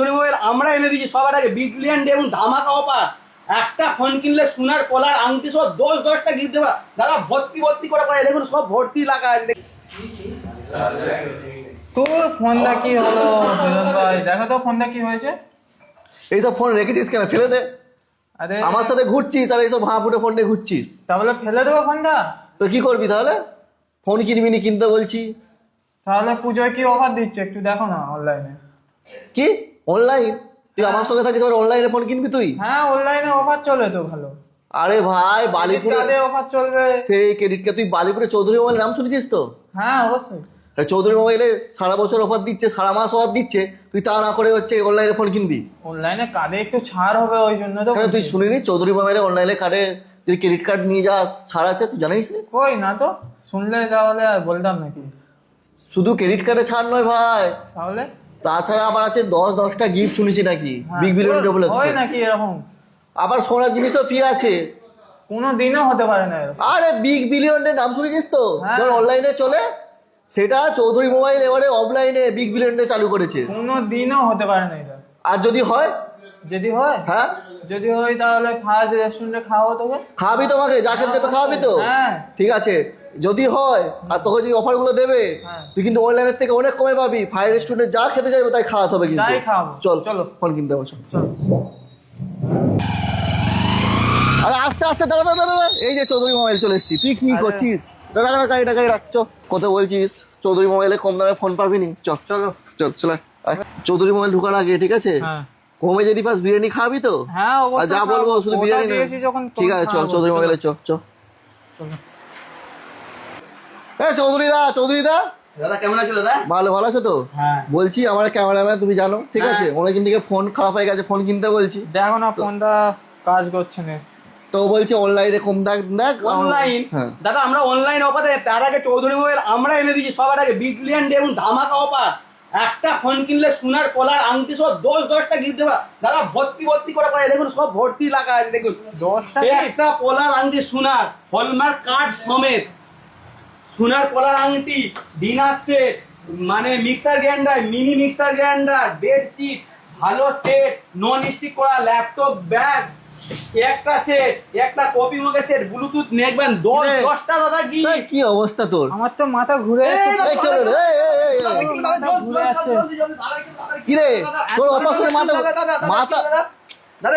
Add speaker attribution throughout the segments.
Speaker 1: Chowdhury mobile আমরা এনে দিয়েছি সবার আগে বিগ বিলিয়ন ডে এবং ধামাকা অফার। একটা ফোন কিনলে সোনার কলার আংটি সব দশ দশটা গিফট দেবা দাদা ভর্তি ভর্তি করে পারে দেখুন সব ভর্তি লাগা আছে।
Speaker 2: তোর ফোনটা কি হলো ভাই? দেখো তো ফোনটা কি হয়েছে।
Speaker 3: এইসব ফোন রেখেছিস কেন? ফেলে দে।
Speaker 2: আরে
Speaker 3: আমার সাথে ঘুরছিস আর এইসব হাঁ ফুটে ফোন নিয়ে ঘুরছিস।
Speaker 2: তাহলে ফেলে দেবো ফোনটা
Speaker 3: তো কি করবি তাহলে? ফোন কিনবি নি কিনতে বলছি।
Speaker 2: তাহলে পুজোয় কি অফার দিচ্ছে? একটু দেখো না অনলাইনে
Speaker 3: কি? অনলাইন তুই আমার সঙ্গে থাকিস এবার অনলাইনে ফোন কিনবি তুই?
Speaker 2: হ্যাঁ অনলাইনে অফার চলে তো ভালো।
Speaker 3: আরে ভাই বালিপুরে
Speaker 2: অফার চলবে।
Speaker 3: সেই ক্রেডিট কার্ড তুই বালিপুরে চৌধুরী মোবাইল নাম শুনেছিস তো?
Speaker 2: হ্যাঁ অবশ্যই।
Speaker 3: চৌধুরী মোবাইলে সারা বছর অফার দিচ্ছে সারা মাস অফার দিচ্ছে তুই তা না করে হচ্ছে অনলাইনে ফোন কিনবি।
Speaker 2: অনলাইনে কার্ডে একটু ছাড় হবে ওই জন্য তো
Speaker 3: তুই। শুনিনি? চৌধুরী মোবাইলে অনলাইনে কার্ডে তুই ক্রেডিট কার্ড নিয়ে যাস ছাড় আছে তুই জানিস?
Speaker 2: কই না তো? শুনলে তাহলে আর বলতাম নাকি?
Speaker 3: শুধু ক্রেডিট কার্ডে ছাড় নয় ভাই।
Speaker 2: তাহলে?
Speaker 3: তাছাড়া আবার আছে দশ দশটা গিফট শুনেছি নাকি
Speaker 2: হ্যাঁ,
Speaker 3: বিগ বিলিয়ন ডবল
Speaker 2: হয় নাকি এরকম?
Speaker 3: আবার সোনার জিনিসও ফি আছে।
Speaker 2: কোনো দিনও হতে পারে না
Speaker 3: আরে বিগ বিলিয়ন ডে নাম শুনেছিস তো?
Speaker 2: হ্যাঁ।
Speaker 3: যখন অনলাইনে চলে সেটা চৌধুরী মোবাইল এবারে অফলাইনে বিগ বিলিয়ন ডে চালু করেছে।
Speaker 2: কোনো দিনও হতে পারে না এটা।
Speaker 3: আর যদি হয়?
Speaker 2: যদি হয়?
Speaker 3: হ্যাঁ।
Speaker 2: যদি হয় তাহলে ফার্স্ট রেস্টুরেন্টে খাওয়াবো তোকে?
Speaker 3: খাওয়াবি তোমাকে যা খেতে খাওয়াবি তো।
Speaker 2: হ্যাঁ।
Speaker 3: ঠিক আছে। যদি হয় আর তোকে যে অফারগুলো দেবে
Speaker 2: হ্যাঁ।
Speaker 3: তুই কিন্তু অনলাইনের থেকে অনেক কমে পাবি। ফায়ার রেস্টুরেন্টে যা খেতে যাবে তাই খাওয়াতে হবে কিন্তু। চল
Speaker 2: চলো।
Speaker 3: ফোন কিনতে হবে চল।
Speaker 2: চল
Speaker 3: আরে আস্তে আস্তে দাঁড়া দাঁড়া দাঁড়া এই যে চৌধুরী মোবাইল চলে এসেছি। তুই কি করছিস? দাঁড়া দাঁড়া গাড়ি রাখ চ কত বলছিস? চৌধুরী মোবাইলে কম দামে ফোন পাবি নি? চ
Speaker 2: চলো।
Speaker 3: চল চলে চৌধুরী মোবাইল ঢুকার আগে ঠিক আছে?
Speaker 2: হ্যাঁ।
Speaker 3: কমে যদি পাস বিরিয়ানি খাবি তো?
Speaker 2: হ্যাঁ
Speaker 3: যা বলব শুধু বিরিয়ানি। ঠিক আছে চল চৌধুরী মোবাইলে চ চ
Speaker 2: চলো।
Speaker 3: এ চৌধুরী দা চৌধুরী দা।
Speaker 1: দাদা কেমন আছো দাদা?
Speaker 3: ভালো ভালো আছো তো?
Speaker 1: হ্যাঁ।
Speaker 3: বলছি আমার ক্যামেরাম্যান তুমি জানো ঠিক আছে? অনেকদিন থেকে ফোন খারাপ হয়ে গেছে ফোন কিনতে বলছি।
Speaker 2: দেখো না ফোনটা কাজ করছে না।
Speaker 3: তো বলছে অনলাইনে কম দেখ দেখ
Speaker 1: অনলাইন
Speaker 3: হ্যাঁ।
Speaker 1: দাদা আমরা অনলাইন অফার তার আগে চৌধুরী মোবাইল আমরা এনে দিয়েছি সবার আগে বিগ ডে এবং ধামাকা অফার একটা ফোন কিনলে সোনার কলার আংটি সব দশ দশটা গিফট দেবা। দাদা ভর্তি ভর্তি করে পারে দেখুন সব ভর্তি লাগা আছে দেখুন।
Speaker 2: দশটা
Speaker 1: একটা পলার আংটি সোনার হলমার্ক কার্ড সমেত। সোনার কলার আংটি ডিনার সেট মানে mixer grinder mini mixer grinder bedsheet ভালো সেট নন স্টিক করা ল্যাপটপ ব্যাগ একটা সেট একটা কপি মগে সেট ব্লুটুথ নেকবেন দশ দশটা দাদা কি
Speaker 3: কি অবস্থা তোর?
Speaker 2: আমার তো মাথা ঘুরে যাচ্ছে।
Speaker 1: দাদা,
Speaker 3: এই চলো রে, এই, এই, এই, এই। কি রে? তোর অপারেশনে মাথা মাথা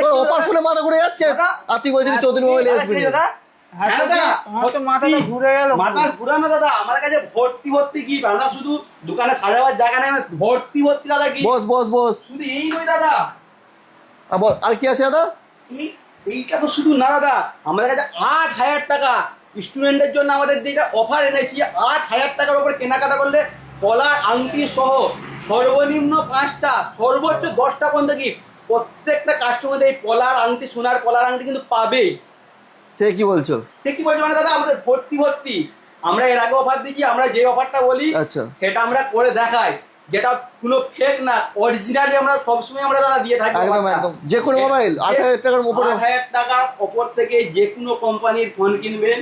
Speaker 3: তোর অপারেশনে মাথা ঘুরে যাচ্ছে? আর তুই বলছিস চৌধুরী মোবাইল আসবি
Speaker 1: দাদা,
Speaker 2: আমার তো মাথাটা ঘুরে গেল
Speaker 1: মাথা ঘুরানো দাদা আমার কাছে ভর্তি ভর্তি কি আমরা শুধু দোকানে সাজাবার জায়গা নেই ভর্তি ভর্তি দাদা কি?
Speaker 3: বস বস বস।
Speaker 1: শুধু এই নয় দাদা।
Speaker 3: আর কি আছে দাদা?
Speaker 1: এই এইটা তো শুধু না দাদা আমাদের কাছে আট হাজার টাকা। স্টুডেন্টের জন্য আমাদের যেটা অফার এনেছি আট হাজার টাকার উপরে কেনাকাটা করলে কলার আংটি সহ সর্বনিম্ন পাঁচটা সর্বোচ্চ দশটা পর্যন্ত কি? প্রত্যেকটা কাস্টমার এই কলার আংটি সোনার কলার আংটি কিন্তু পাবে
Speaker 3: সে কি বলছো?
Speaker 1: সে কি বলছে? মানে দাদা আমাদের ভর্তি ভর্তি। আমরা এর আগে অফার দিচ্ছি আমরা যে অফারটা বলি
Speaker 3: আচ্ছা।
Speaker 1: সেটা আমরা করে দেখাই। যেটা কোনো ফেক না অরিজিনালি আমরা সবসময় আমরা দাদা দিয়ে থাকি
Speaker 3: একদম একদম। যে কোনো মোবাইল আট হাজার টাকার উপরে।
Speaker 1: আট হাজার টাকার ওপর থেকে যে কোনো কোম্পানির ফোন কিনবেন।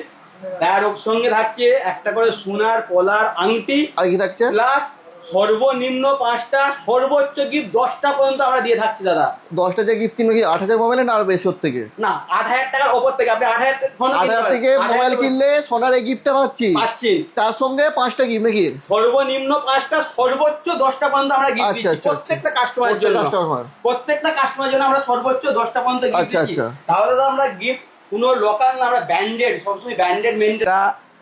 Speaker 1: তার সঙ্গে থাকছে একটা করে সোনার কলার আংটি
Speaker 3: আর কি থাকছে?
Speaker 1: প্লাস সর্বনিম্ন পাঁচটা সর্বোচ্চ গিফট দশটা পর্যন্ত আমরা দিয়ে থাকছি দাদা।
Speaker 3: দশটা যে গিফট কিনবে কি আট হাজার মোবাইলে না আর বেশি ওর থেকে?
Speaker 1: না আট হাজার টাকার ওপর থেকে আপনি আট হাজার
Speaker 3: আট হাজার থেকে মোবাইল কিনলে সোনার এই গিফটটা পাচ্ছি।
Speaker 1: পাচ্ছেন
Speaker 3: তার সঙ্গে পাঁচটা গিফট নাকি?
Speaker 1: সর্বনিম্ন পাঁচটা সর্বোচ্চ দশটা পর্যন্ত আমরা গিফট
Speaker 3: আচ্ছা, আচ্ছা, আচ্ছা।
Speaker 1: প্রত্যেকটা কাস্টমারের জন্য।
Speaker 3: customer।
Speaker 1: প্রত্যেকটা কাস্টমারের জন্য আমরা সর্বোচ্চ দশটা পর্যন্ত গিফট
Speaker 3: আচ্ছা,
Speaker 1: দিচ্ছি।
Speaker 3: আচ্ছা।
Speaker 1: তাহলে তো আমরা গিফট কোনো লোকাল না আমরা ব্র্যান্ডেড সবসময় ব্র্যান্ডেড মেনটেন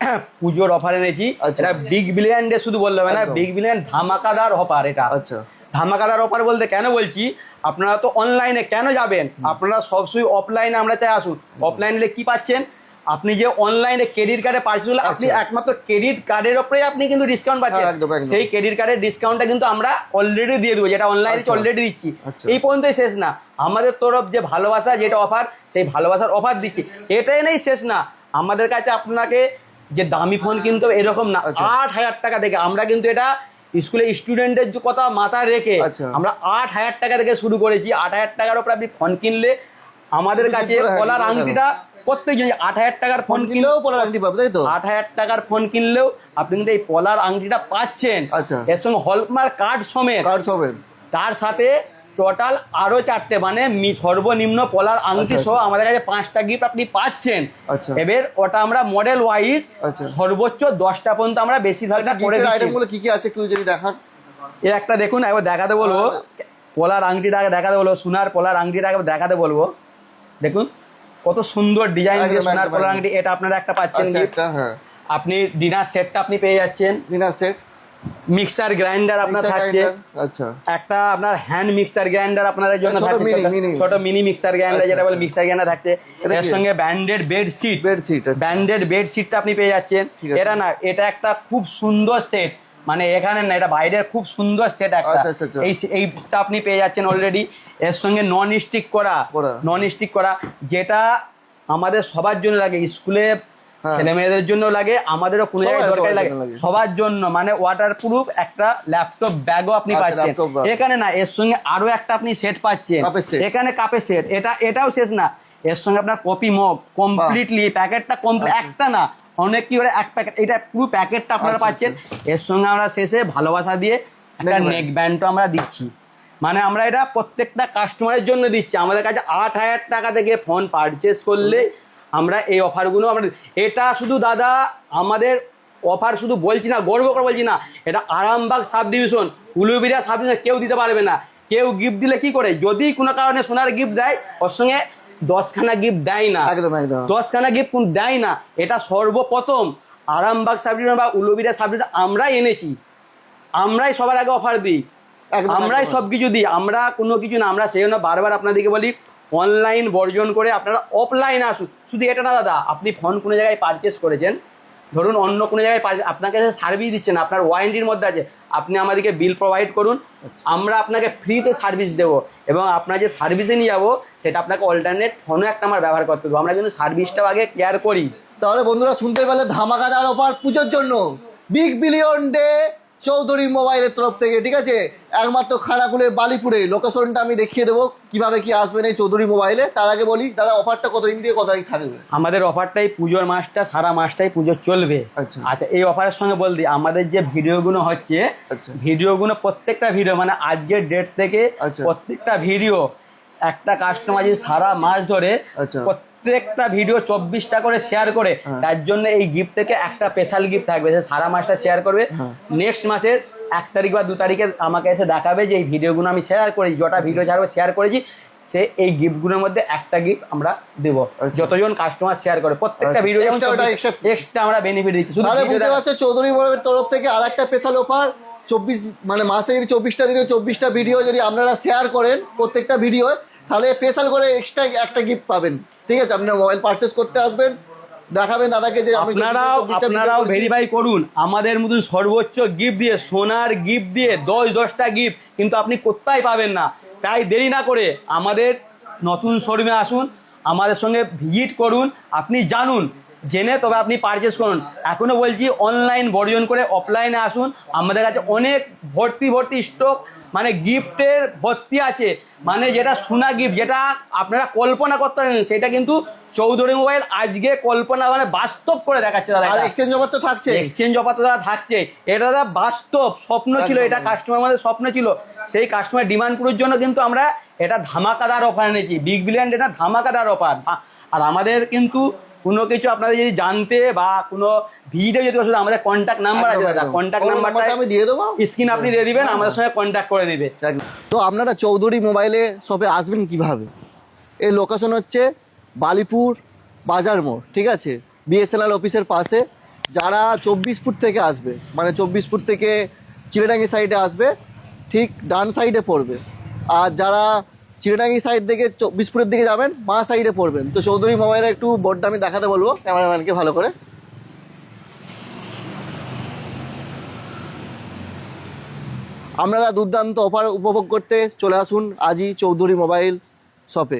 Speaker 1: পুজোর অফার এনেছি।
Speaker 3: আচ্ছা।
Speaker 1: এটা বিগ বিলিয়ন ডে শুধু বললে হবে না বিগ বিলিয়ন ধামাকাদার অফার এটা।
Speaker 3: আচ্ছা।
Speaker 1: ধামাকাদার অফার বলতে কেন বলছি আপনারা তো অনলাইনে কেন যাবেন? আপনারা সবসময় অফলাইনে আমরা চাই আসুন। অফলাইনে কি পাচ্ছেন? আপনি যে অনলাইনে ক্রেডিট কার্ডে পার্চেস করলে আপনি
Speaker 3: আচ্ছা।
Speaker 1: একমাত্র ক্রেডিট কার্ডের উপরে আপনি কিন্তু ডিসকাউন্ট পাচ্ছেন।
Speaker 3: হ্যাঁ।
Speaker 1: সেই ক্রেডিট কার্ডের ডিসকাউন্টটা কিন্তু আমরা অলরেডি দিয়ে দেবো যেটা অনলাইনে। অলরেডি দিচ্ছি।
Speaker 3: আচ্ছা।
Speaker 1: এই পর্যন্তই শেষ না। আমাদের তরফ যে ভালোবাসা যেটা অফার সেই ভালোবাসার অফার দিচ্ছি। এটাই নেই শেষ না। আমাদের কাছে আপনাকে যে দামি ফোন কিনতে হবে এরকম না
Speaker 3: আচ্ছা।
Speaker 1: আট হাজার টাকা থেকে আমরা কিন্তু এটা স্কুলে স্টুডেন্টের কথা মাথায় রেখে
Speaker 3: আচ্ছা।
Speaker 1: আমরা আট হাজার টাকা থেকে শুরু করেছি আট হাজার টাকার উপর আপনি ফোন কিনলে আমাদের কাছে কলার। আংটিটা প্রত্যেকজন আট হাজার টাকার
Speaker 3: ফোন
Speaker 1: কিনলেও
Speaker 3: পরে আংটি পাবে তাই তো
Speaker 1: আট হাজার টাকার ফোন কিনলেও আপনি কিন্তু এই পলার আংটিটা পাচ্ছেন
Speaker 3: আচ্ছা।
Speaker 1: এর সঙ্গে হলমার্ক কার্ড সমেত
Speaker 3: কার্ড সবেন
Speaker 1: তার সাথে টোটাল আরও চারটে মানে সর্বনিম্ন পলার আংটি
Speaker 3: আচ্ছা,
Speaker 1: সহ আমাদের কাছে পাঁচটা গিফট আপনি পাচ্ছেন।
Speaker 3: আচ্ছা।
Speaker 1: এবার ওটা আমরা মডেল ওয়াইজ
Speaker 3: আচ্ছা।
Speaker 1: সর্বোচ্চ দশটা পর্যন্ত আমরা বেশিরভাগটা করে
Speaker 3: আইটেমগুলো কি কি আছে একটু যদি দেখান?
Speaker 1: এর একটা দেখুন একবার দেখাতে বলব। পলার আংটিটা আগে দেখাতে বলব সোনার পলার আংটিটা আগে দেখাতে বলব। দেখুন কত সুন্দর ডিজাইন দিয়ে সোনার পলার আংটি। এটা আপনারা একটা পাচ্ছেন
Speaker 3: আচ্ছা হ্যাঁ।
Speaker 1: আপনি ডিনার সেটটা আপনি পেয়ে যাচ্ছেন।
Speaker 3: ডিনার সেট
Speaker 1: মিক্সার গ্রাইন্ডার আপনার থাকছে।
Speaker 3: আচ্ছা।
Speaker 1: একটা আপনার হ্যান্ড মিক্সার গ্রাইন্ডার আপনাদের জন্য
Speaker 3: ছোট
Speaker 1: থাকছে। ছোট- মিনি মিক্সার গ্রাইন্ডার
Speaker 3: আচ্ছা,
Speaker 1: যেটা বলে
Speaker 3: আচ্ছা।
Speaker 1: মিক্সার গ্রাইন্ডার থাকছে। এর সঙ্গে branded bedsheet
Speaker 3: bedsheet
Speaker 1: branded bed সিটটা আপনি পেয়ে যাচ্ছেন। এটা না এটা একটা খুব সুন্দর সেট মানে এখানে না এটা বাইরের খুব সুন্দর সেট একটা।
Speaker 3: আচ্ছা, আচ্ছা, আচ্ছা।
Speaker 1: এই এইটা আপনি পেয়ে যাচ্ছেন অলরেডি এর সঙ্গে নন স্টিক করা। নন স্টিক করা। যেটা আমাদের সবার জন্য লাগে। স্কুলে। ছেলে মেয়েদের জন্য লাগে আমাদেরও কোনো জায়গায় দরকার লাগে। সবার জন্য মানে ওয়াটার প্রুফ একটা ল্যাপটপ ব্যাগও আপনি
Speaker 3: আচ্ছা,
Speaker 1: পাচ্ছেন। এখানে না এর সঙ্গে আরও একটা আপনি সেট পাচ্ছেন। এখানে কাপের সেট এটা এটাও শেষ না। এর সঙ্গে আপনার কপি মগ কমপ্লিটলি প্যাকেটটা কমপ্লিট একটা না অনেক কি করে এক প্যাকেট এটা পুরো প্যাকেটটা আপনারা
Speaker 3: আচ্ছা,
Speaker 1: পাচ্ছেন। এর সঙ্গে আমরা শেষে ভালোবাসা দিয়ে একটা নেক ব্যান্ডও আমরা দিচ্ছি। মানে আমরা এটা প্রত্যেকটা কাস্টমারের জন্য দিচ্ছি। আমাদের কাছে আট হাজার টাকা থেকে ফোন পারচেস করলে আমরা এই অফারগুলো আমরা এটা শুধু দাদা আমাদের অফার শুধু বলছি না গর্ব করে বলছি না। এটা Arambagh sub division Uluberia sub division কেউ দিতে পারবে না। কেউ গিফট দিলে কি করে? যদি কোনো কারণে সোনার গিফট দেয় ওর সঙ্গে দশখানা গিফট দেয় না।
Speaker 3: একদম একদম।
Speaker 1: দশখানা গিফট কোন দেয় না এটা সর্বপ্রথম আরামবাগ সাব ডিভিশন বা উলুবিরা সাব ডিভিশন আমরাই এনেছি। আমরাই সবার আগে অফার দিই। আমরাই সব কিছু দিই। আমরা কোনো কিছু না আমরা সেই জন্য বারবার আপনাদেরকে বলি অনলাইন বর্জন করে আপনারা অফলাইন আসুন। শুধু এটা না দাদা আপনি ফোন কোনো জায়গায় পারচেস করেছেন ধরুন অন্য কোনো জায়গায় আপনাকে সার্ভিস দিচ্ছেন আপনার ওয়ারেন্টির মধ্যে আছে আপনি আমাদেরকে বিল প্রোভাইড করুন আমরা আপনাকে ফ্রিতে সার্ভিস দেবো এবং আপনার যে সার্ভিসে নিয়ে যাব সেটা আপনাকে অল্টারনেট ফোনও একটা আমার ব্যবহার করতে দেবো। আমরা কিন্তু সার্ভিসটাও আগে কেয়ার করি।
Speaker 3: তাহলে বন্ধুরা শুনতে পেলে ধামাকা ধামাকাদার অফার পুজোর জন্য। বিগ বিলিয়ন ডে চৌধুরী মোবাইলের তরফ থেকে ঠিক আছে একমাত্র খানাকুলের বালিপুরে লোকেশনটা আমি দেখিয়ে দেবো কীভাবে কি আসবেন এই চৌধুরী মোবাইলে তার আগে বলি দাদা অফারটা কতদিন দিয়ে কতদিন থাকবে
Speaker 1: আমাদের অফারটাই পুজোর মাসটা সারা মাসটাই পুজো চলবে
Speaker 3: আচ্ছা।
Speaker 1: আচ্ছা এই অফারের সঙ্গে বল দিই আমাদের যে ভিডিওগুলো হচ্ছে
Speaker 3: আচ্ছা।
Speaker 1: ভিডিওগুলো প্রত্যেকটা ভিডিও মানে আজকের ডেট থেকে
Speaker 3: আচ্ছা।
Speaker 1: প্রত্যেকটা ভিডিও একটা কাস্টমার যদি সারা মাস ধরে
Speaker 3: আচ্ছা।
Speaker 1: প্রত্যেকটা ভিডিও চব্বিশটা করে শেয়ার করে
Speaker 3: হ্যাঁ।
Speaker 1: তার জন্য এই গিফট থেকে একটা স্পেশাল গিফট থাকবে সে সারা মাসটা শেয়ার করবে
Speaker 3: হ্যাঁ।
Speaker 1: নেক্সট মাসের এক তারিখ বা দু তারিখে আমাকে এসে দেখাবে যে এই ভিডিওগুলো আমি শেয়ার করেছি যটা
Speaker 3: আচ্ছা।
Speaker 1: ভিডিও ছাড়বো শেয়ার করেছি সে এই গিফটগুলোর মধ্যে একটা গিফট আমরা দেবো
Speaker 3: আচ্ছা।
Speaker 1: যতজন কাস্টমার শেয়ার করে প্রত্যেকটা
Speaker 3: আচ্ছা,
Speaker 1: ভিডিও এক্সট্রা আমরা বেনিফিট দিচ্ছি শুধু
Speaker 3: বুঝতে পারছ চৌধুরী মোবাইলের তরফ থেকে আর একটা স্পেশাল অফার চব্বিশ মানে মাসে যদি চব্বিশটা দিনে চব্বিশটা ভিডিও যদি আপনারা শেয়ার করেন প্রত্যেকটা ভিডিও তাহলে স্পেশাল করে এক্সট্রা একটা গিফট পাবেন। ঠিক আছে আপনি মোবাইল পারচেস করতে আসবেন। দেখাবেন দাদাকে যে
Speaker 1: আপনারাও
Speaker 3: 24
Speaker 1: আপনারাও ভেরিফাই করুন। আমাদের মতন সর্বোচ্চ গিফট দিয়ে সোনার গিফট দিয়ে দশ দশটা গিফট কিন্তু আপনি কোথায় পাবেন না। তাই দেরি না করে আমাদের নতুন শোরুমে আসুন আমাদের সঙ্গে ভিজিট করুন। আপনি জানুন জেনে তবে আপনি পারচেস করুন। এখনও বলছি অনলাইন বর্জন করে অফলাইনে আসুন। আমাদের কাছে অনেক ভর্তি ভর্তি স্টক মানে গিফটের ভর্তি আছে। মানে যেটা সোনা গিফট যেটা আপনারা কল্পনা করতে পারেন সেটা কিন্তু চৌধুরী মোবাইল আজকে কল্পনা মানে বাস্তব করে দেখাচ্ছে দাদা
Speaker 3: এক্সচেঞ্জ অফার তো থাকছে
Speaker 1: এক্সচেঞ্জ অফার তো দাদা থাকছে। এটা দাদা বাস্তব স্বপ্ন ছিল এটা কাস্টমার আমাদের স্বপ্ন ছিল। সেই কাস্টমার ডিমান্ড পুরোর জন্য কিন্তু আমরা এটা ধামাকাদার অফার এনেছি। বিগ বিলিয়ন এটা ধামাকাদার অফার আর আমাদের কিন্তু কোনো কিছু আপনাদের যদি জানতে বা কোনো ভিডিও যদি শুধু আমাদের কন্ট্যাক্ট নাম্বার আছে দাদা কন্ট্যাক্ট নাম্বারটা
Speaker 3: আমি দিয়ে দেবো।
Speaker 1: স্ক্রিন আপনি দিয়ে দিবেন আমাদের সঙ্গে কন্ট্যাক্ট করে নেবে।
Speaker 3: তো আপনারা চৌধুরী মোবাইলে সবে আসবেন কীভাবে? এই লোকেশন হচ্ছে বালিপুর বাজার মোড় ঠিক আছে? বিএসএনএল অফিসের পাশে। যারা চব্বিশ ফুট থেকে আসবে মানে চব্বিশ ফুট থেকে চিড়েডাঙ্গি সাইডে আসবে ঠিক ডান সাইডে পড়বে। আর যারা চিড়েডাঙ্গি সাইড থেকে ফুটের দিকে যাবেন, মা সাইডে পড়বেন। তো চৌধুরী মোবাইলে একটু বোর্ডটা আমি দেখাতে বলব, ক্যামেরাম্যানকে ভালো করে। আপনারা দুর্দান্ত অফার উপভোগ করতে চলে আসুন, আজই চৌধুরী মোবাইল শপে।